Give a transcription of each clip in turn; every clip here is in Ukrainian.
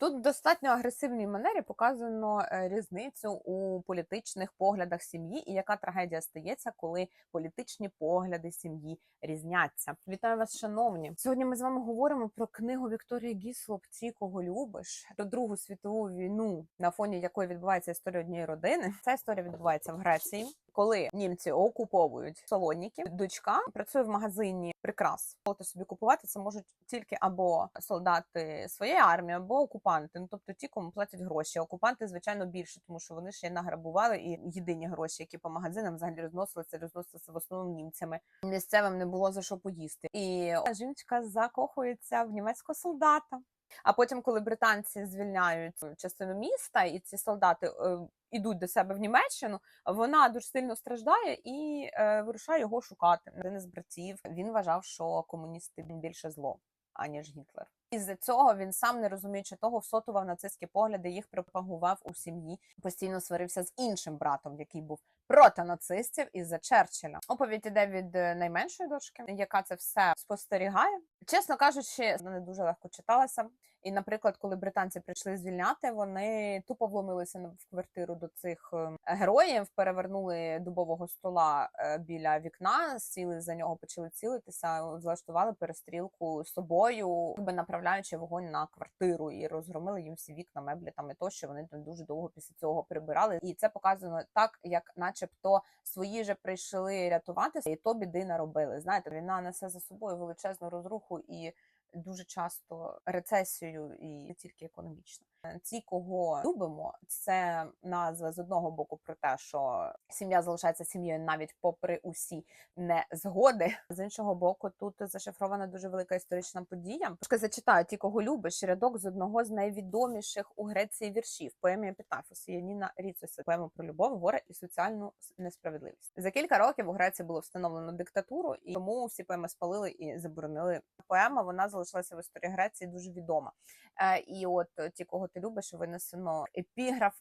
Тут в достатньо агресивній манері показано е, різницю у політичних поглядах сім'ї і яка трагедія стається, коли політичні погляди сім'ї різняться. Вітаю вас, шановні. Сьогодні ми з вами говоримо про книгу Вікторії Гіслоп «Ті, кого любиш про Другу світову війну, на фоні якої відбувається історія однієї родини. Ця історія відбувається в Греції, коли німці окуповують Салоніки. Дочка працює в магазині прикрас. Дозволити собі купувати це можуть тільки або солдати своєї армії, або окупанти. Ну тобто ті, кому платять гроші. Окупанти, звичайно, більше, тому що вони ще награбували і єдині гроші, які по магазинам взагалі розносилися, розносилися в основному німцями. Місцевим не було за що поїсти. І жіночка закохується в німецького солдата. А потім, коли британці звільняють частину міста, і ці солдати е, ідуть до себе в Німеччину, вона дуже сильно страждає і е, вирушає його шукати. Один із братів він вважав, що комуністи більше зло аніж Гітлер. Із-за цього він сам не розуміючи того, всотував нацистські погляди, їх пропагував у сім'ї. Постійно сварився з іншим братом, який був проти нацистів із-за Черчилля. Оповідь іде від е, найменшої дочки, яка це все спостерігає. Чесно кажучи, не дуже легко читалася. І, наприклад, коли британці прийшли звільняти, вони тупо вломилися в квартиру до цих е, героїв, перевернули дубового стола е, біля вікна, сіли за нього, почали цілитися, влаштували перестрілку з собою, якби направляючи вогонь на квартиру і розгромили їм всі вікна, меблі там і тощо. Вони там дуже довго після цього прибирали. І це показано так, як, начебто, свої же прийшли рятуватися, і то біди наробили. Знаєте, війна несе за собою величезну розруху і дуже часто рецесію, і не тільки економічно. Е, Ті, кого любимо, це назва з одного боку про те, що сім'я залишається сім'єю навіть попри усі незгоди. З іншого боку, тут зашифрована дуже велика історична подія. Трошки зачитаю ті, кого любиш. Рядок з одного з найвідоміших у Греції віршів поемі Епітафос Яніна Ріцоса. Поема про любов, горе і соціальну несправедливість. За кілька років у Греції було встановлено диктатуру, і тому всі поеми спалили і заборонили. Поема вона залишилася в історії Греції дуже відома. Е, і от ті, кого ти любиш, винесено епіграф.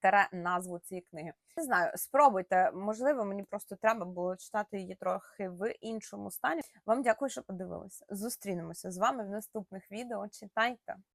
Тере назву цієї книги. Не знаю, спробуйте. Можливо, мені просто треба було читати її трохи в іншому стані. Вам дякую, що подивилися. Зустрінемося з вами в наступних відео. Читайте.